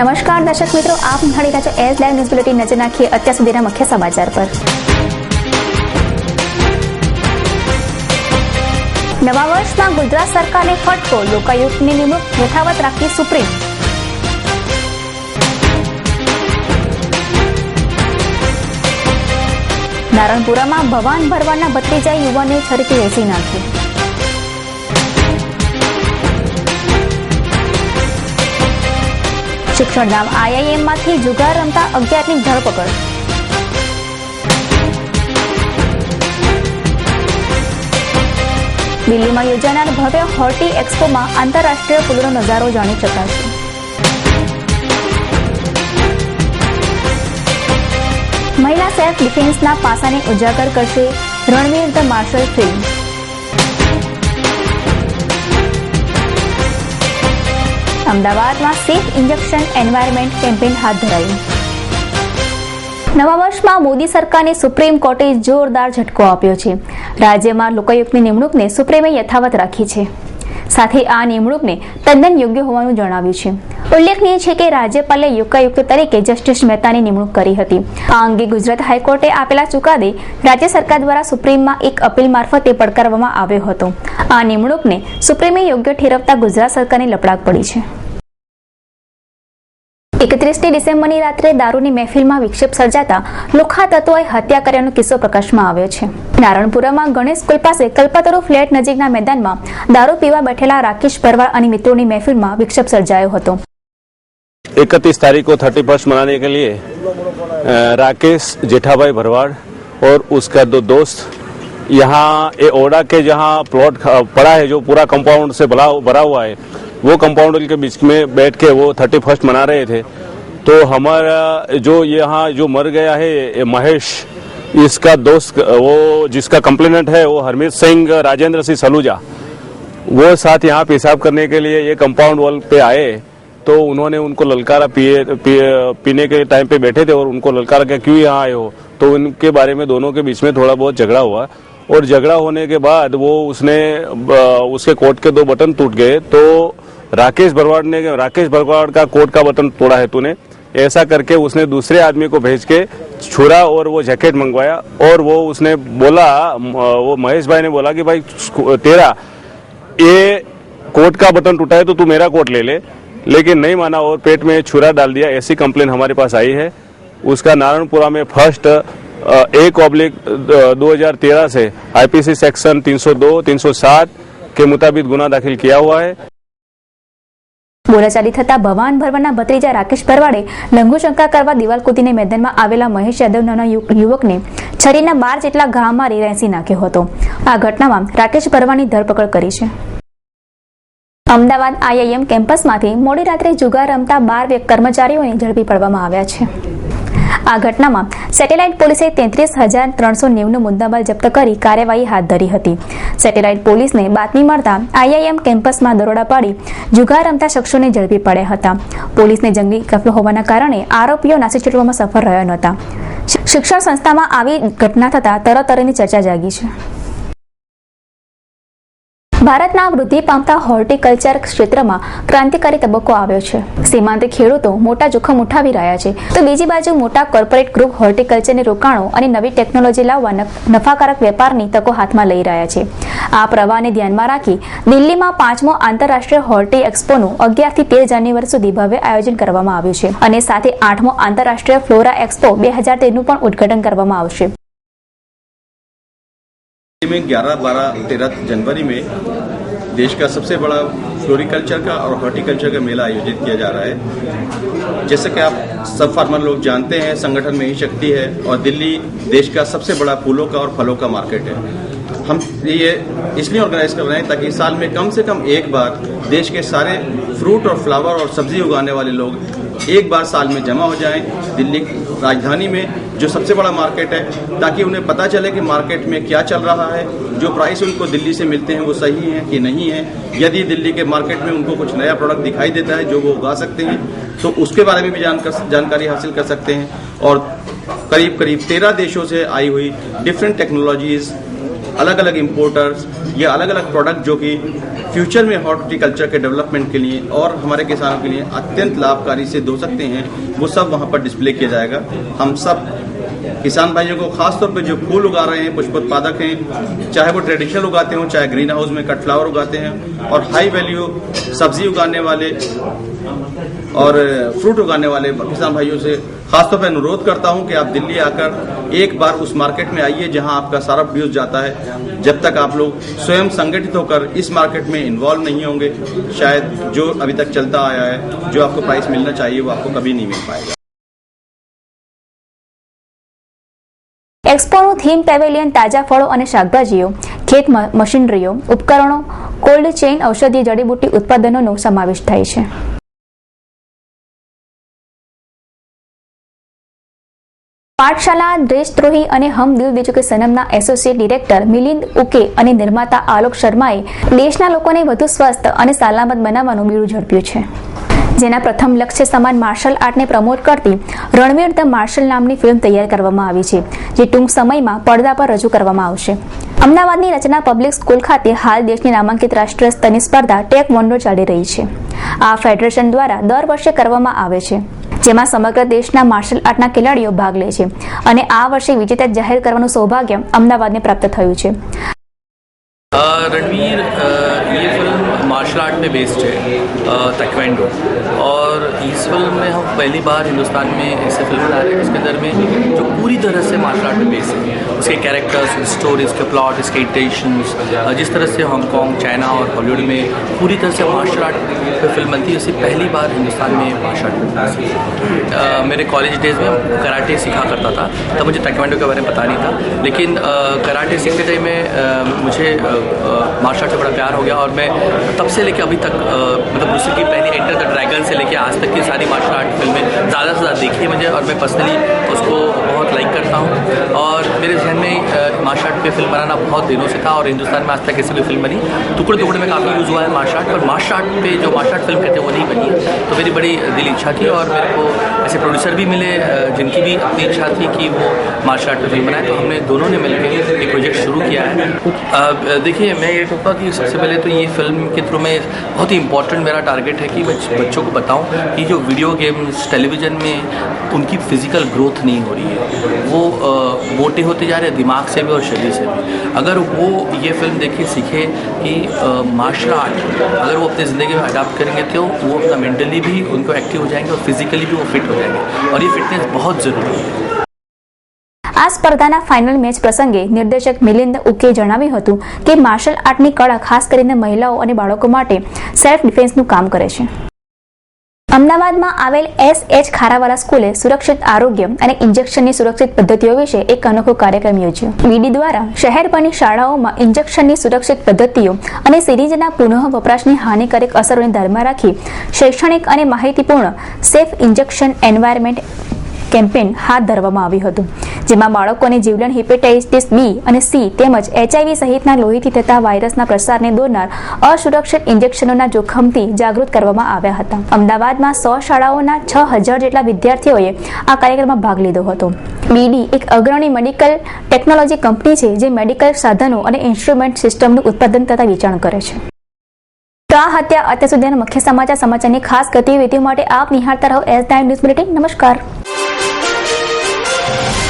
નમસ્કાર દર્શક મિત્રો, આપ નિહાળી રહ્યા છો એસ લાઈવ ન્યૂઝ બુલેટિન નજર નાખીએ અત્યાર સુધીના મુખ્ય સમાચાર પર. નવા વર્ષમાં ગુજરાત સરકારને ફટકો લોકાયુક્તની નિમણૂક યથાવત રાખી સુપ્રીમ. નારણપુરામાં ભવાન ભરવાડના ભત્રીજા યુવાને છરીથી વેચી નાખ્યું શિક્ષણધામ આઈઆઈએમમાંથી જુગાર રમતા અગિયારની ધરપકડ. દિલ્હીમાં યોજાનાર ભવ્ય હોર્ટી એક્સપોમાં આંતરરાષ્ટ્રીય ફૂલોનો નજારો જાણી શકાશે. મહિલા સેલ્ફ ડિફેન્સના પાસાને ઉજાગર કરશે રણવીર ધ માર્શલ ફિલ્મ. અમદાવાદમાં સેફ ઇન્જેક્શન એન્વાયરમેન્ટ કેમ્પેન હાથ ધરાયું. નવા વર્ષમાં મોદી સરકારને સુપ્રીમ કોર્ટે જોરદાર ઝટકો આપ્યો છે. રાજ્યમાં લોકાયુક્તની નિમણૂકને સુપ્રીમે યથાવત રાખી છે. સાથે આ નિમણૂકને તદ્દન યોગ્ય હોવાનું જણાવ્યું છે. ઉલ્લેખનીય છે કે રાજ્યપાલે યુકાયુક્ત તરીકે જસ્ટિસ મહેતાની નિમણૂક કરી હતી. આ અંગે ગુજરાત હાઈકોર્ટે આપેલા ચુકાદે રાજ્ય સરકાર દ્વારા સુપ્રીમમાં એક અપીલ મારફતે પડકારવામાં આવ્યો હતો. આ નિમણૂકને સુપ્રીમે યોગ્ય ઠેરવતા ગુજરાત સરકારની લપડાક પડી છે. એકત્રીસમી ડિસેમ્બરની રાત્રે દારૂની મહેફિલમાં વિક્ષેપ સર્જાતા લુખા તત્વોએ હત્યા કર્યાનો કિસ્સો પ્રકાશમાં આવ્યો છે નારણપુરામાં ગણેશ સ્કૂલ પાસે કલ્પતરુ ફ્લેટ નજીકના મેદાનમાં દારૂ પીવા બેઠેલા રાકેશ પરવાર અને મિત્રોની મહેફિલમાં વિક્ષેપ સર્જાયો હતો इकतीस तारीख को थर्टी फर्स्ट मनाने के लिए अ, राकेश जेठाभाई भरवाड़ और उसका दो दोस्त यहाँ ये ओडा के जहाँ प्लॉट ख- पड़ा है जो पूरा कंपाउंड से भरा भरा हुआ है वो कंपाउंड के बीच में बैठ के वो थर्टी फ़र्स्ट मना रहे थे। तो हमारा जो यहाँ जो मर गया है महेश, इसका दोस्त, वो जिसका कंप्लेनेंट है, वो हरमीत सिंह, राजेंद्र सिंह सलूजा, वो साथ यहाँ पेशाब करने के लिए ये कंपाउंड वॉल पे आए। तो उन्होंने उनको ललकारा पिए- पीने के टाइम पे बैठे थे और उनको ललकारा क्या क्यों यहाँ आए हो? तो उनके बारे में दोनों के बीच में थोड़ा बहुत झगड़ा हुआ और झगड़ा होने के बाद वो उसने उसके कोट के दो बटन टूट गए। तो राकेश भरवाड़ ने राकेश भरवाड़ का कोट का बटन तोड़ा है तूने। ऐसा करके उसने दूसरे आदमी को भेज के छुरा और वो जैकेट मंगवाया और वो उसने बोला वो महेश भाई ने बोला कि भाई तेरा ये कोट का बटन टूटा है तो तू मेरा कोट ले ले। लेकिन नहीं माना और पेट में छुरा डाल दिया ऐसी कंप्लेन हमारे पास आई है। उसका नारायणपुरा में फ़र्स्ट एक ऑब्लिक दो हज़ार तेरह से आईपीसी सेक्शन 302, 307 के मुताबिक गुना दाखिल किया हुआ है। બોલાચાલી થતા ભવાન ભરવાડના ભત્રીજા રાકેશ ભરવાડે લંગુશંકા કરવા દિવાલ કૂદીને મેદાનમાં આવેલા મહેશ યાદવ નાના યુવકને છરીના બાર જેટલા ઘા મારી નાખ્યો હતો. આ ઘટનામાં રાકેશ ભરવાની ધરપકડ કરી છે. અમદાવાદ આઈઆઈએમ કેમ્પસમાંથી મોડી રાત્રે જુગાર રમતા બાર કર્મચારીઓને ઝડપી પાડવામાં આવ્યા છે. આ ઘટનામાં સેટેલાઇટ પોલીસે તેત્રીસ હજાર ત્રણસો નેવનો મુદ્દામાલ જપ્ત કરી કાર્યવાહી હાથ ધરી હતી. સેટેલાઇટ પોલીસને બાતમી મળતા આઈઆઈએમ કેમ્પસમાં દરોડા પાડી જુગાર રમતા શખ્સોને ઝડપી પડ્યા હતા. પોલીસને જંગી કફલો હોવાના કારણે આરોપીઓ નાસી છૂટવામાં સફળ રહ્યા નહોતા. શિક્ષણ સંસ્થામાં આવી ઘટના થતા તરતરની ચર્ચા જાગી છે. ભારતના વૃદ્ધિ પામતા હોર્ટિકલ્ચર ક્ષેત્રમાં ક્રાંતિકારી તબક્કો આવ્યો છે. સીમાંત ખેડૂતો મોટા જોખમ ઉઠાવી રહ્યા છે. તો બીજી બાજુ મોટા કોર્પોરેટ ગ્રુપ હોર્ટિકલ્ચરની રોકાણો અને નવી ટેકનોલોજી લાવવા નફાકારક વેપારની તકો હાથમાં લઈ રહ્યા છે. આ પ્રવાહને ધ્યાનમાં રાખી દિલ્હીમાં પાંચમો આંતરરાષ્ટ્રીય હોર્ટી એક્સપોનું અગિયારથી તેર જાન્યુઆરી સુધી ભવ્ય આયોજન કરવામાં આવ્યું છે. અને સાથે આઠમો આંતરરાષ્ટ્રીય ફ્લોરા એક્સપો બે હજાર તેરનું પણ ઉદ્ઘાટન કરવામાં આવશે. में 11, 12, 13 जनवरी में देश का सबसे बड़ा फ्लोरिकल्चर का और हॉर्टिकल्चर का मेला आयोजित किया जा रहा है। जैसे कि आप सब फार्मर लोग जानते हैं संगठन में ही शक्ति है और दिल्ली देश का सबसे बड़ा फूलों का और फलों का मार्केट है। हम ये इसलिए ऑर्गेनाइज कर रहे हैं ताकि साल में कम से कम एक बार देश के सारे फ्रूट और फ्लावर और सब्ज़ी उगाने वाले लोग एक बार साल में जमा हो जाएँ दिल्ली राजधानी में, जो सबसे बड़ा मार्केट है, ताकि उन्हें पता चले कि मार्केट में क्या चल रहा है, जो प्राइस उनको दिल्ली से मिलते हैं वो सही हैं कि नहीं है। यदि दिल्ली के मार्केट में उनको कुछ नया प्रोडक्ट दिखाई देता है जो वो उगा सकते हैं तो उसके बारे में भी जानकर जानकारी हासिल कर सकते हैं। और करीब करीब तेरह देशों से आई हुई डिफरेंट टेक्नोलॉजीज़ अलग अलग इम्पोर्टर्स या अलग अलग प्रोडक्ट जो कि फ्यूचर में हॉर्टिकल्चर के डेवलपमेंट के लिए और हमारे किसानों के लिए अत्यंत लाभकारी से धो सकते हैं, वो सब वहाँ पर डिस्प्ले किया जाएगा। हम सब किसान भाइयों को खास तौर पे जो फूल उगा रहे हैं पुष्प उत्पादक हैं, चाहे वो ट्रेडिशनल उगाते हों, चाहे ग्रीन हाउस में कट फ्लावर उगाते हैं, और हाई वैल्यू सब्ज़ी उगाने वाले और फ्रूट उगाने वाले किसान भाइयों से खासतौर पर अनुरोध करता हूँ कि आप दिल्ली आकर एक बार उस मार्केट में आइए जहाँ आपका सारा प्रोड्यूस जाता है। जब तक आप लोग स्वयं संगठित होकर इस मार्केट में इन्वॉल्व नहीं होंगे, शायद जो अभी तक चलता आया है, जो आपको प्राइस मिलना चाहिए, वो आपको कभी नहीं मिल पाएगा। એક્સપોનું થીમ પેવેલિયન તાજા ફળો અને શાકભાજીઓ, ખેત મશીનરીઓ, ઉપકરણો, કોલ્ડ ચેઇન, ઔષધીય જડીબુટ્ટી ઉત્પાદનોનો સમાવેશ થાય છે. પાઠશાલા, દેશદ્રોહી અને હમ દિલ બીજુ કે સનમના એસોસિએટ ડિરેક્ટર મિલિંદ ઉકે અને નિર્માતા આલોક શર્માએ દેશના લોકોને વધુ સ્વસ્થ અને સલામત બનાવવાનું બીડું ઝડપ્યું છે. જેના પ્રથમ લક્ષ્ય સમાન માર્શલ આર્ટને પ્રમોટ કરતી રણવીર ધ માર્શલ નામની ફિલ્મ તૈયાર કરવામાં આવી છે જે ટૂંક સમયમાં પડદા પર રજૂ કરવામાં આવશે. અમદાવાદની રચના પબ્લિક સ્કૂલ ખાતે હાલ દેશની નામાંકિત રાષ્ટ્રીય સ્તરની સ્પર્ધા ટેક વોન્ડો ચાલી રહી છે. આ ફેડરેશન દ્વારા દર વર્ષે કરવામાં આવે છે જેમાં સમગ્ર દેશના માર્શલ આર્ટના ખેલાડીઓ ભાગ લે છે અને આ વર્ષે વિજેતા જાહેર કરવાનું સૌભાગ્ય અમદાવાદને પ્રાપ્ત થયું છે. अ, मार्शल आर्ट पे बेस्ड है तकवेंडो और इस फ़िल्म में हम पहली बार हिंदुस्तान में ऐसे फ़िल्म बना रहे हैं जिसके अंदर में जो पूरी तरह से मार्शल आर्ट पे बेस्ड है। उसके कैरेक्टर्स उसकी स्टोरी उसके प्लॉट उसके इंटेंशंस जिस तरह से हांगकॉन्ग चाइना और हॉलीवुड में पूरी तरह से मार्शल आर्ट पे फ़िल्म बनती है, उसे पहली बार हिंदुस्तान में मार्शल आर्ट मेरे कॉलेज डेज़ में कराटे सीखा करता था, तब मुझे तकवेंडो के बारे में पता नहीं था, लेकिन कराटे सीखते टाइम में मुझे मार्शल आर्ट से बड़ा प्यार हो गया और मैं तब से लेके अभी तक अ, मतलब उससे की पहले एंटर द ड्रैगन से लेके आज तक की सारी मार्शल आर्ट फिल्में ज़्यादा से ज़्यादा देखी है मुझे और मैं पर्सनली उसको बहुत लाइक करता हूँ। और मेरे जहन में मार्शल आर्ट पे फ़िल्म बनाना बहुत दिनों से था और हिंदुस्तान में आज तक ऐसी कोई फ़िल्म बनी। टुकड़े टुकड़े में काफ़ी यूज़ हुआ है मार्शल आर्ट पर मार्शल आर्ट पे जो मार्शल आर्ट फ़िल्म कहते हैं, वो नहीं बनी तो मेरी बड़ी दिल इच्छा थी और मेरे को ऐसे प्रोड्यूसर भी मिले जिनकी भी अपनी इच्छा थी कि वो मार्शल आर्ट फ़िल्म बनाए। तो हमने दोनों ने मिलकर ये प्रोजेक्ट शुरू किया है। देखिए, मैं ये कहूँगा कि सबसे पहले तो ये फ़िल्म के थ्रू में बहुत ही इंपॉर्टेंट मेरा टारगेट है कि बच्चों को बताऊँ कि जो वीडियो गेम्स टेलीविज़न में उनकी फ़िज़िकल ग्रोथ नहीं हो रही है। वो अ, मोटे होते जा रहे हैं दिमाग से भी और शरीर से भी अगर वो ये फिल्म देख के सीखे कि मार्शल आर्ट अगर वो अपनी ज़िंदगी में अडाप्ट करेंगे तो वो अपना मेंटली भी उनको एक्टिव हो जाएंगे और फिजिकली भी वो फिट हो जाएंगे और ये फिटनेस बहुत ज़रूरी है આ સ્પર્ધાના ફાઇનલ મેચ પ્રસંગે નિર્દેશક મિલિંદ ઉકે જણાવ્યું હતું કે માર્શલ આર્ટની કળા ખાસ કરીને મહિલાઓ અને બાળકો માટે સેલ્ફ ડિફેન્સનું કામ કરે છે અમદાવાદમાં આવેલ એસ એચ ખારાવાલા સ્કૂલે સુરક્ષિત આરોગ્ય અને ઇન્જેક્શનની સુરક્ષિત પદ્ધતિઓ વિશે એક અનોખો કાર્યક્રમ યોજ્યો. વીડી દ્વારા શહેરભરની શાળાઓમાં ઇન્જેક્શનની સુરક્ષિત પદ્ધતિઓ અને સિરીજના પુનઃ વપરાશની હાનિકારક અસરોને ધ્યાનમાં રાખી શૈક્ષણિક અને માહિતીપૂર્ણ સેફ ઇન્જેક્શન એન્વાયરમેન્ટ કેમ્પેન હાથ ધરવામાં આવ્યું હતું, જેમાં બાળકોને જીવલેણ હિપેટાઇટિસ બી અને સી તેમજ એચઆઈવી સહિતના લોહીથી થતા વાયરસના પ્રસારને દોરનાર અસુરક્ષિત ઇન્જેક્શનોના જોખમથી જાગૃત કરવામાં આવ્યા હતા. અમદાવાદમાં સો શાળાઓના છ હજાર જેટલા વિદ્યાર્થીઓએ આ કાર્યક્રમમાં ભાગ લીધો હતો. બીડી એક અગ્રણી મેડિકલ ટેકનોલોજી કંપની છે, જે મેડિકલ સાધનો અને ઇન્સ્ટ્રુમેન્ટ સિસ્ટમનું ઉત્પાદન તથા વેચાણ કરે છે. આ હત્યા અત્યાર સુધીના મુખ્ય સમાચાર સમાચારની ખાસ ગતિવિધિઓ માટે આપ નિહાળતા રહો એસ ટાઈમ ન્યૂઝ બુલેટિન નમસ્કાર. Bye.